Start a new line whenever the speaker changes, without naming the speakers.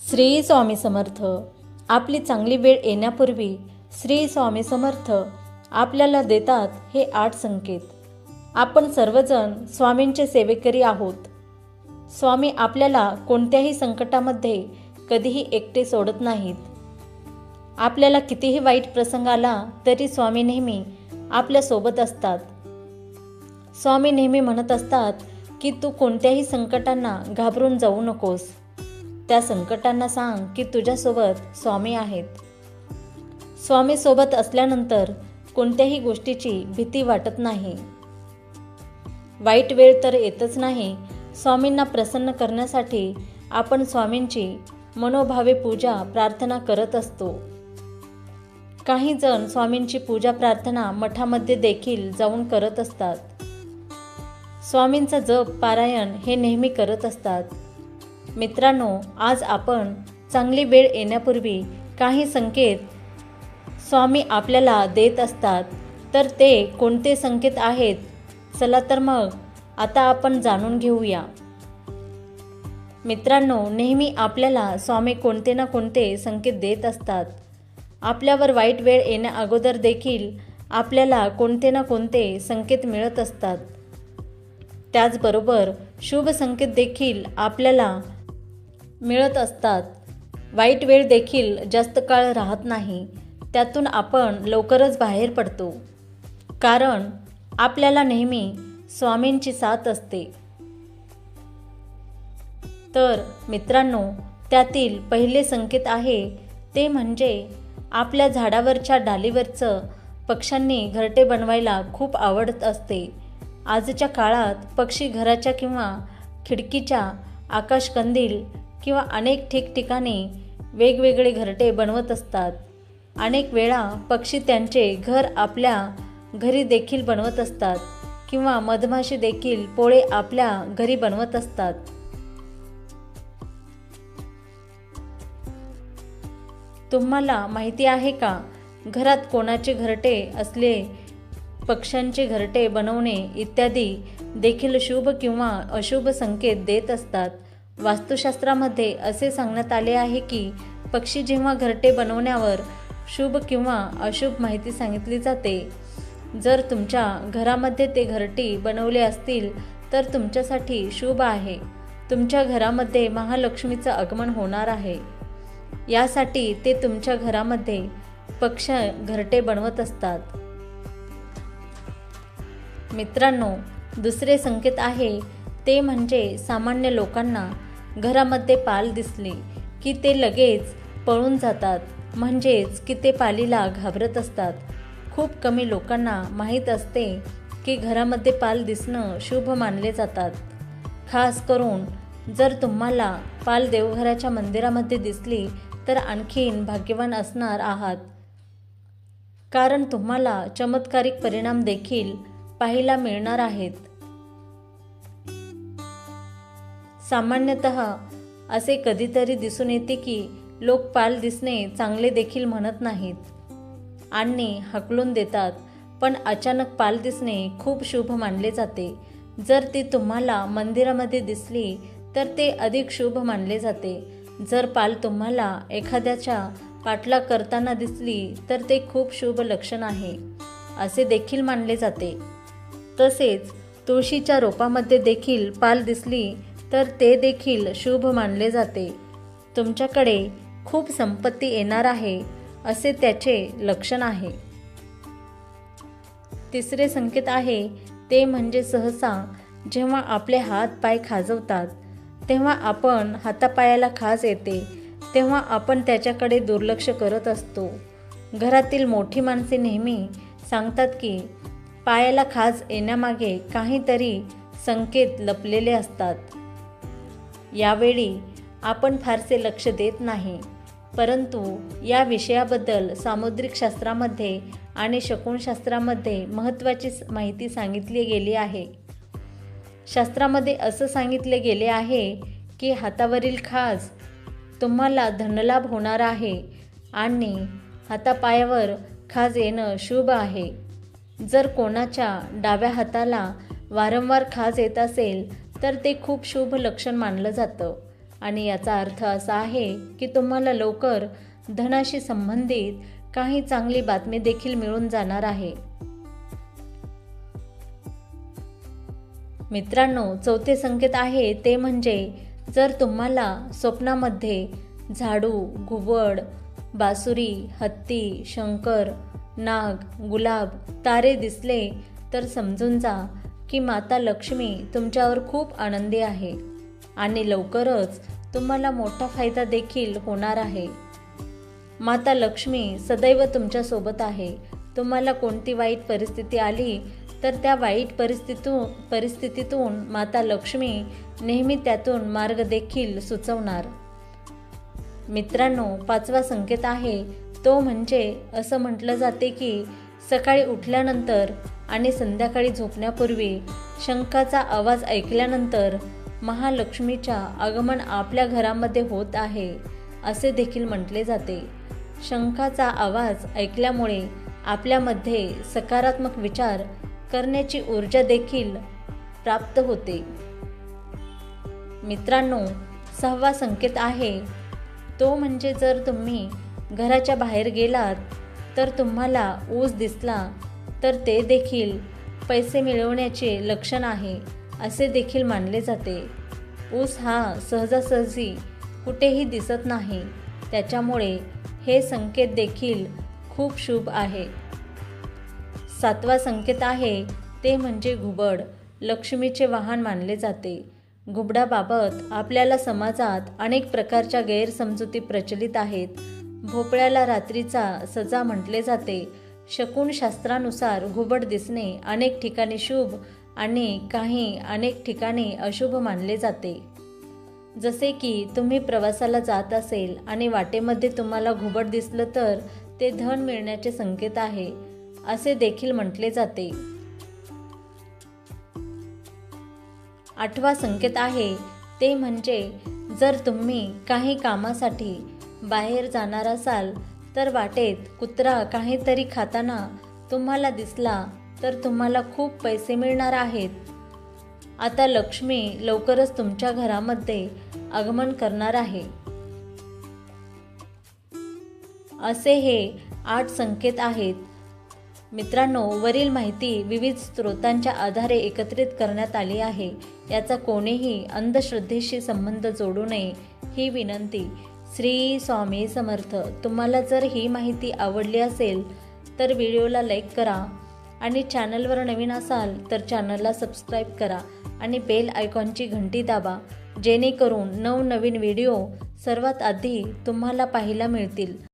श्री स्वामी समर्थ. आपली चांगली वेळ येण्यापूर्वी श्री स्वामी समर्थ आपल्याला देतात हे आठ संकेत. आपण सर्वजण स्वामींचे सेवेकरी आहोत. स्वामी आपल्याला कोणत्याही संकटामध्ये कधीही एकटे सोडत नाहीत. आपल्याला कितीही वाईट प्रसंग आला तरी स्वामी नेहमी आपल्यासोबत असतात. स्वामी नेहमी म्हणत असतात की तू कोणत्याही संकटांना घाबरून जाऊ नकोस. त्या संकटांना सांग की तुझ्यासोबत स्वामी आहेत. स्वामीसोबत असल्यानंतर कोणत्याही गोष्टीची भीती वाटत नाही. वाईट वेळ तर येतच नाही. स्वामींना प्रसन्न करण्यासाठी आपण स्वामींची मनोभावे पूजा प्रार्थना करत असतो. काही जण स्वामींची पूजा प्रार्थना मठामध्ये देखील जाऊन करत असतात. स्वामींचा जप पारायण हे नेहमी करत असतात. मित्रांनो आज आपण चांगली वेळ येण्यापूर्वी काही संकेत स्वामी आपल्याला देत असतात. तर ते कोणते संकेत आहेत? चला तर मग आता आपण जाणून घेऊया. मित्रांनो नेहमी आपल्याला स्वामी कोणते ना कोणते संकेत देत असतात. आपल्यावर वाईट वेळ येण्या अगोदर देखील आपल्याला कोणते ना कोणते संकेत मिळत असतात. त्याचबरोबर शुभ संकेत देखील आपल्याला मिळत असतात. वाईट वेळ देखील जास्त काळ राहत नाही. त्यातून आपण लवकरच बाहेर पडतो. कारण आपल्याला नेहमी स्वामींची साथ असते. तर मित्रांनो त्यातील पहिले संकेत आहे ते म्हणजे आपल्या झाडावरच्या डालीवरचं पक्ष्यांनी घरटे बनवायला खूप आवडत असते. आजच्या काळात पक्षी घराच्या किंवा खिडकीच्या आकाशकंदील किंवा अनेक ठिकठिकाणी वेगवेगळे घरटे बनवत असतात. अनेक वेळा पक्षी त्यांचे घर आपल्या घरी देखील बनवत असतात किंवा मधमाशी देखील पोळे आपल्या घरी बनवत असतात. तुम्हाला माहिती आहे का? घरात कोणाचे घरटे असले पक्ष्यांचे घरटे बनवणे इत्यादी देखील शुभ किंवा अशुभ संकेत देत असतात. वास्तुशास्त्रामध्ये असे सांगण्यात आले आहे की पक्षी जेव्हा घरटे बनवण्यावर शुभ किंवा अशुभ माहिती सांगितली जाते. जर तुमच्या घरामध्ये ते घरटी बनवले असतील तर तुमच्यासाठी शुभ आहे. तुमच्या घरामध्ये महालक्ष्मीचं आगमन होणार आहे. यासाठी ते तुमच्या घरामध्ये पक्ष घरटे बनवत असतात. मित्रांनो दुसरे संकेत आहे ते म्हणजे सामान्य लोकांना घरामध्ये पाल दिसली की ते लगेच पळून जातात. म्हणजेच की ते पालीला घाबरत असतात. खूप कमी लोकांना माहीत असते की घरामध्ये पाल दिसणं शुभ मानले जातात. खास करून जर तुम्हाला पाल देवघराच्या मंदिरामध्ये दिसली तर आणखीन भाग्यवान असणार आहात. कारण तुम्हाला चमत्कारिक परिणाम देखील पाहायला मिळणार आहेत. सामान्यतः असे कधीतरी दिसून येते की लोक पाल दिसणे चांगले देखील म्हणत नाहीत. आणि हकलून देतात पण अचानक पाल दिसणे खूप शुभ मानले जाते. जर ती तुम्हाला मंदिरामध्ये दिसली तर ते अधिक शुभ मानले जाते. जर पाल तुम्हाला एखाद्याच्या पाठलाग करताना दिसली तर ते खूप शुभ लक्षण आहे असे देखील मानले जाते. तसेच तुळशीच्या रोपामध्ये देखील पाल दिसली तर ते देखील शुभ मानले जाते. तुमच्याकडे खूप संपत्ती येणार आहे असे त्याचे लक्षण आहे. तिसरे संकेत आहे ते म्हणजे सहसा जेव्हा आपले हात पाय खाजवतात तेव्हा आपण हातापायाला खाज येते तेव्हा आपण त्याच्याकडे दुर्लक्ष करत असतो. घरातील मोठी माणसे नेहमी सांगतात की पायाला खाज येण्यामागे काहीतरी संकेत लपलेले असतात. यावेळी आपण फारसे लक्ष देत नाही. परंतु या विषयाबद्दल सामुद्रिक शास्त्रामध्ये आणि शकुनशास्त्रामध्ये महत्त्वाची माहिती सांगितली गेली आहे. शास्त्रामध्ये असं सांगितले गेले आहे की हातावरील खाज तुम्हाला धनलाभ होणार आहे आणि हातापायावर खाज येणं शुभ आहे. जर कोणाच्या डाव्या हाताला वारंवार खाज येत असेल तर ते खूप शुभ लक्षण मानलं जातं. आणि याचा अर्थ असा आहे की तुम्हाला लवकर धनाशी संबंधित काही चांगली बातमी देखील मिळून जाणार आहे. मित्रांनो चौथे संकेत आहे ते म्हणजे जर तुम्हाला स्वप्नामध्ये झाडू घुबड बासुरी हत्ती शंकर नाग गुलाब तारे दिसले तर समजून जा की माता लक्ष्मी तुमच्यावर खूप आनंदी आहे. आणि लवकरच तुम्हाला मोठा फायदा देखील होणार आहे. माता लक्ष्मी सदैव तुमच्यासोबत आहे. तुम्हाला कोणती वाईट परिस्थिती आली तर त्या वाईट परिस्थितीतून परिस्थितीतून माता लक्ष्मी नेहमी त्यातून मार्ग देखील सुचवणार. मित्रांनो पाचवा संकेत आहे तो म्हणजे असं म्हटलं जाते की सकाळी उठल्यानंतर आणि संध्याकाळी झोपण्यापूर्वी शंखाचा आवाज ऐकल्यानंतर महालक्ष्मीच्या आगमन आपल्या घरामध्ये होत आहे असे देखील म्हटले जाते. शंखाचा आवाज ऐकल्यामुळे आपल्यामध्ये सकारात्मक विचार करण्याची ऊर्जा देखील प्राप्त होते. मित्रांनो सहावा संकेत आहे तो म्हणजे जर तुम्ही घराच्या बाहेर गेलात तर तुम्हाला ऊस दिसला तर ते देखील पैसे मिळवण्याचे लक्षण आहे असे देखील मानले जाते. ऊस हा सहजासहजी कुठेही दिसत नाही त्याच्यामुळे हे संकेत देखील खूप शुभ आहे. सातवा संकेत आहे ते म्हणजे घुबड लक्ष्मीचे वाहन मानले जाते. घुबडाबाबत आपल्याला समाजात अनेक प्रकारच्या गैरसमजुती प्रचलित आहेत. भोपळ्याला रात्रीचा सजा म्हटले जाते. शकुन शास्त्रानुसार घुबड दिसणे अनेक ठिकाणी शुभ आणि काही अनेक ठिकाणी अशुभ मानले जाते. जसे की तुम्ही प्रवासाला जात असेल आणि वाटेमध्ये तुम्हाला घुबड दिसलं तर ते धन मिळण्याचे संकेत आहे असे देखील म्हटले जाते. आठवा संकेत आहे ते म्हणजे जर तुम्ही काही कामासाठी बाहेर जाणार असाल तर वाटेत कुत्रा काहीतरी खाताना तुम्हाला दिसला तर तुम्हाला खूप पैसे मिळणार आहेत. आता लक्ष्मी लवकरच तुमच्या घरामध्ये आगमन करणार आहे. असे हे आठ संकेत आहेत. मित्रांनो वरील माहिती विविध स्रोतांच्या आधारे एकत्रित करण्यात आली आहे. याचा कोणीही अंधश्रद्धेशी संबंध जोडू नये ही विनंती. श्री स्वामी समर्थ. तुम्हाला जर ही माहिती आवडली असेल तर व्हिडिओला लाईक करा आणि चॅनलवर नवीन असाल तर चॅनलला सबस्क्राईब करा आणि बेल आयकॉनची घंटी दाबा जेणेकरून नवनवीन व्हिडिओ सर्वात आधी तुम्हाला पाहायला मिळतील.